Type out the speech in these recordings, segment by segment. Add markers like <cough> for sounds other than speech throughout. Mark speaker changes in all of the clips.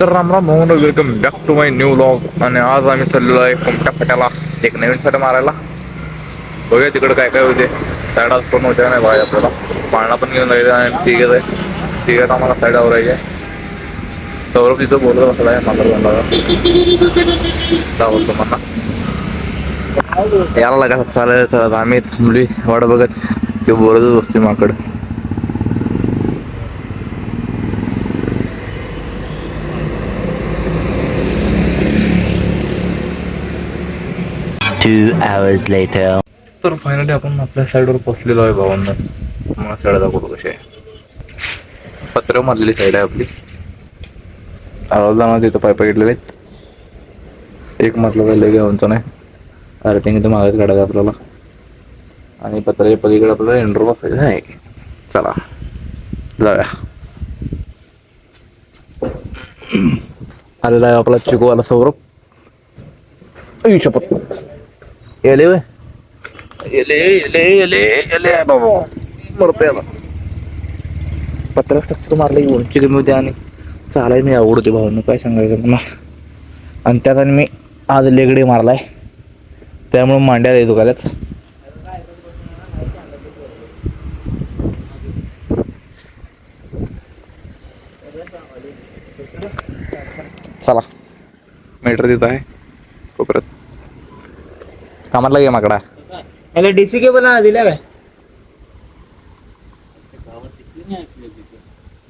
Speaker 1: तर रामराम Mohan welcome back to my new vlog आणि आज आम्ही चाललेलो आहे कोमट्या फट्याला एक नवीन फट मारायला. बघूया तिकडे काय काय होते. साईडाच पण होत्या नाही बाहेर आपल्याला. पाळणा पण घेऊन जायचं आणि ठीक आहे ठीक आहे आम्हाला साईड आवरायची आहे सौरभ तिथं बोलत बसला आहे मात्र जाऊ तुम्हाला याला लागा चालेल तर आम्ही थांबली वाट बघत. ते बोलतच बसते माकड
Speaker 2: Two hours later.
Speaker 1: तर फायनली आपण आपल्या साईडवर पोचलेलो आहे भावांना. मला साईड दाखवतो कशी आहे. पत्र मारलेली साईड आहे आपली. आवाजांना तिथं पाय घेतलेले आहेत. एक म्हटलं पहिले लगे उंच नाही. अर्थिंग इथं मागत काढायचं आपल्याला. आणि पत्राच्या पलीकडे आपल्याला एंड्रो बसायचं आहे चला. जाऊया. <clears throat> आलेला आहे आपला चिकूवाला सौरभ. आई येले वय येले येले येले येले बाबा मरते आता पत्रा स्ट्रक्चर मारलं की उंची कमी होते आणि चालाय मी आवड होते भावानं काय सांगायचं मला आणि त्यात आणि मी आज लेगडे मारलाय त्यामुळे मांड्या येतो दुखाल्यात चला मीटर देत आहे कोपऱ्यात कामाला गे माकडा.
Speaker 3: याला डीसी केबल दिल्या काय?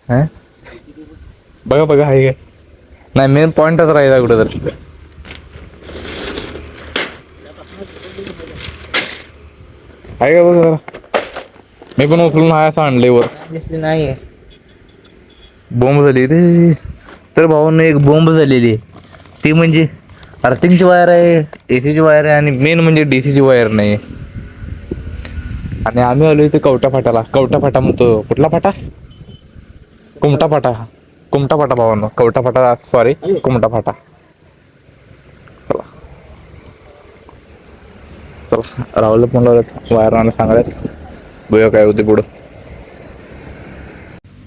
Speaker 1: हं? बघा बघा आहे काय नाही मेन पॉइंटच राहायचा कुठं तर आहे का बघा जरा? मी पण उचलून हाय असं आणलंय वर.
Speaker 3: दिसली नाही
Speaker 1: बॉम्ब झाली रे. तर भावानं एक बॉम्ब झालेली आहे. ती म्हणजे अर्थिंगची वायर आहे. एसीची वायर आहे आणि मेन म्हणजे डीसीची वायर नाही. आणि आम्ही आलो इथे कवटा फाटाला कवटा फाटा म्हणतो. कुठला फाटा? कुमटा फाटा. कुमटा फाटा भावांनो. कवटा फाटा सॉरी कुमटा फाटा. चला. चला. राहुल पण लावल्यात वायर आणि सांगायत बघूया काय होते पुढं.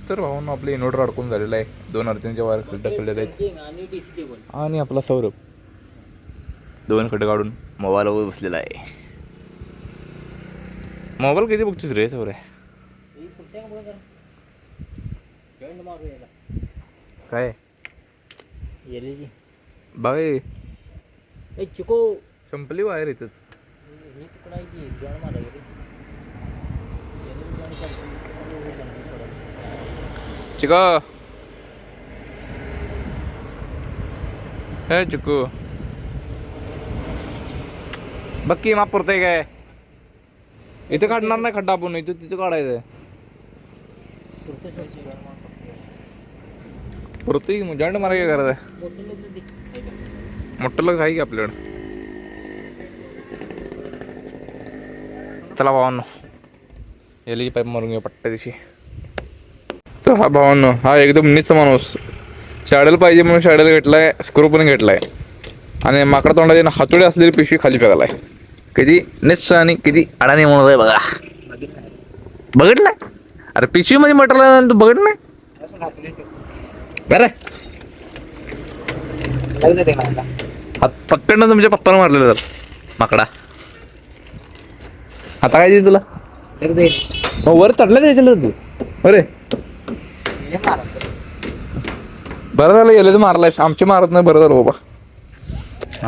Speaker 1: तर भावांनो आपलं इन्व्हर्टर अडकून झालेलं आहे. दोन अर्थिंगच्या वायर ढकललेले आहेत.
Speaker 3: आणि
Speaker 1: आपला सौरभ. दोन खड्डे काढून मोबाईलवर बसलेला आहे. मोबाईल किती बघतोस रे सौर काय? हे,
Speaker 3: ए चिको.
Speaker 1: संपली वायर इथंच.
Speaker 3: हे तिकडं आहे की जॉन मारा बरं. LG जॉन कंपनी कसं हे जमलं पडलं.
Speaker 1: चिका हे चिकू बघ की माप पुरतंय काय? इथं काढणार नाही खड्डा आपण इथं तिथं काढायचं
Speaker 3: पुरतं सोडची मारा.
Speaker 1: पुरतंय की मग जॉईंट मारा काय करायचं
Speaker 3: मोठं
Speaker 1: लग आहे की आपल्याकडं. चला भावांनो एल पाईप मारून घेऊ पट्ट्या दिवशी. तर हा भावांनो हा एकदम नीच माणूस. शाळेला पाहिजे म्हणून शाळेला घेतलाय स्क्रू पण घेतलाय. आणि माकडा तोंडाची हातोडी असलेली पिशवी खाली फेकालाय कधी निच्च आणि किती अडाणी म्हणत आहे बघा. बघितलं? अरे पिशवीमध्ये म्हटलं तू बघितलं नाही? बरं. हात तुमच्या पप्पाला मारलेलं तर माकडा. आता काय दे तुला? मग वर चढला द्यायचं तू? अरे. बरं झालं गेलं तर मारलाय आमचे मारत नाही बरं झालं बाबा.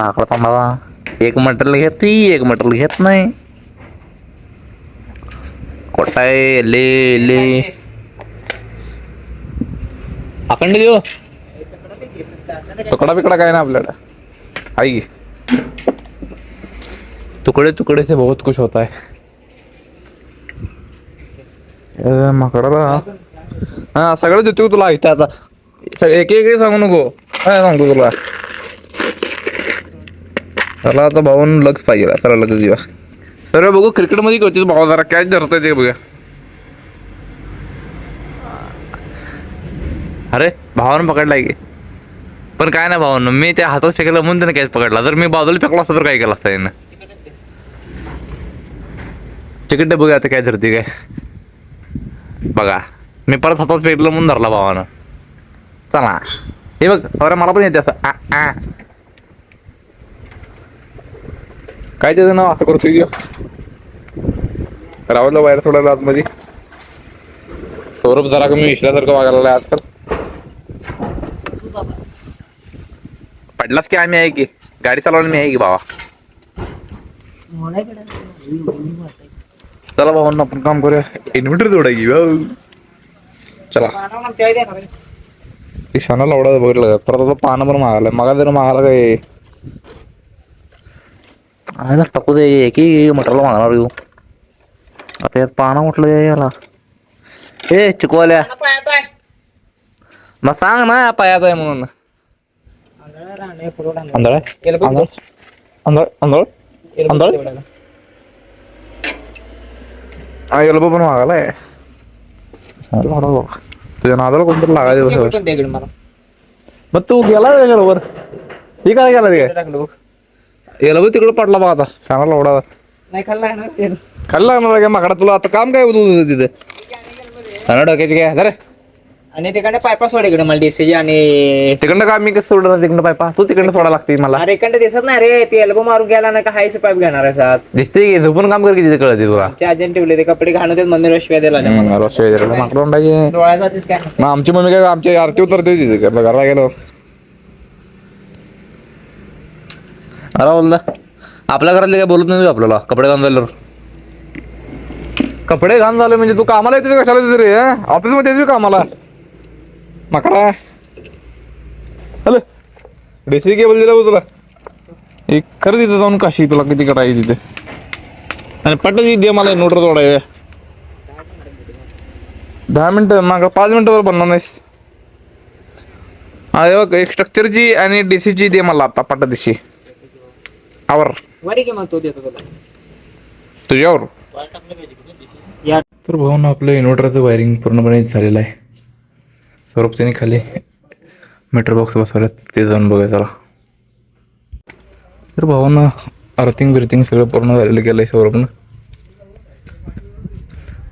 Speaker 1: आकडा थांबा. एक मटेरियल घेत एक मटेरियल घेत नाही. कोटाय ले ले. अखंड देऊ तुकडा बिकडा काय ना आपल्याला. आई तुकडे तुकडे से बहुत कुछ होता है. मकडाला माकडाला हा सगळं देतो तुला इथे आता. एक एक सांगू नको. काय सांगतो तुला. चला आता भाऊन लक्ष पाहिजे चला लक्ष देऊया सर बघू क्रिकेटमध्ये होतीस भाऊ जरा कॅच धरतोय ते बघा अरे भावानं पकडला की. पण काय ना भावानं मी त्या हातात फेकला म्हणून त्याने कॅच पकडला. जर मी बाजूला फेकला असता तर काय केलं असतं यानं? तिकीट बघूया आता काय धरते काय. बघा मी परत हातात फेकलं म्हणून धरला भावानं. चला. हे बघ अरे मला पण येते असं. आ आ. काय त्याचं नाव? असं करतोय त्यो? राहुलला बाहेर सोडायला आतमध्ये. सौरभ जरा कमी विश्वासारखं वागायला आजकाल. पडलाच की आम्ही आहे की? गाडी चालवायला मी आहे की बाबा चला भाऊ आपण काम करूया. इन्व्हर्टर जोडायची भाऊ. चला. ते शाना लावडा बघितलं परत आता पानं पण मागायला मगा जर मागायला काय आहे ना टाकू दे की मटरला मागणार येऊ आता यात पानं म्हटलं याला ए चिकवाल्या मग सांग ना पायाचा आहे म्हणून आंधळ आहे? आंधळ आंधळ आंधळ आंधळ हा तू का ते काय एल्बो तिकडे पडला बघ आता शानाला ओढा
Speaker 3: नाही खाल्ला ना ते
Speaker 1: खाल्ला लागणार काय माकडा तुला आता काम काय होतं तुझं तिथे हा डोक्याची काय अरे
Speaker 3: आणि तिकडे पायपा सोड इकडे मला दिसायची आणि
Speaker 1: तिकडनं काम मी कसं सोडणार तिकडनं पायपा तू तिकडनं सोडा लागते मला
Speaker 3: अरे इकडे दिसत नाही रे ते एल्बो मारून गेला ना का हायच पाईप घेणार आहे सात
Speaker 1: दिसते की झोपून काम कर की तिथे कळते तुला
Speaker 3: आमच्या आजीने ठेवले ते कपडे घालून देत मम्मी रशिया दिला नाही मला.
Speaker 1: माकडं अंडाची
Speaker 3: डोळ्यात जातेस काय
Speaker 1: मग आमची मम्मी काय आमची आरती उतरते तिथे घरला गेलो अरे बोलला आपल्या घरातले काय बोलत नाही आपल्याला? कपडे घालून झाल्यावर कपडे घाण झाले म्हणजे तू कामाला येते कशाला येते रे ऑफिसमध्ये येते कामाला? माकडा. हॅलो. डेसी केबल दिला तुला. एक खरं तिथे जाऊन काशी तुला किती करायची तिथे. आणि पट्ट दे मला नोटर तोडाय दहा मिनटं माग पाच मिनटावर बनणार नाहीस. अरे बघ एक स्ट्रक्चरची आणि डीसीची दे मला आता पट दिशी. आवर.
Speaker 3: वरी की मग तो देतो तुला.
Speaker 1: तुझ्यावर.
Speaker 3: या.
Speaker 1: तर भाऊ ना आपलं इन्व्हर्टरचं वायरिंग पूर्णपणे झालेलं आहे. स्वरूप त्याने खाली मीटर बॉक्स बसवलं ते जाऊन बघा चला. तर भाऊ ना अर्थिंग बिर्थिंग सगळं पूर्ण झालेलं गेलं आहे सौरभनं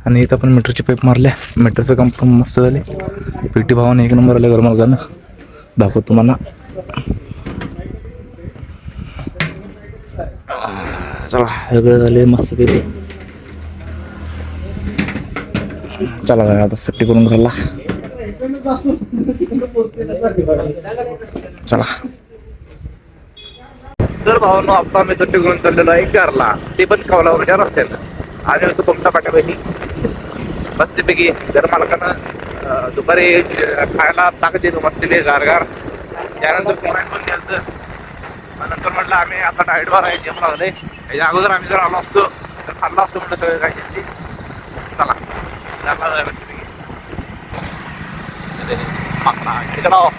Speaker 1: आणि इथं आपण मीटरची पाईप मारल्या मीटरचं काम पण मस्त झाले पेटी भावाने एक नंबर आले गरमालकानं दाखवतो तुम्हाला. चला सगळं झाले मस्त पेटी चला जाऊया आता सेफ्टी करून चालला. चला. तर भावांनो आता आम्ही सेफ्टी करून चाललेलो आहे घरला ते पण खावला रस्त्यानं आणि होतो कोणता पाट्यापैकी. मस्तपैकी जर मालकानं दुपारी खायला ताकद देतो मस्तीले गारगार. त्यानंतर पण द्यायचं नंतर म्हटलं आम्ही आता डाएटवर आहे जेम लागले याच्या अगोदर आम्ही जर आलो असतो तर खाल्लं असतो म्हटलं सगळं काय घेतली चला घरला जाऊया मस्तपैकी. इकडं.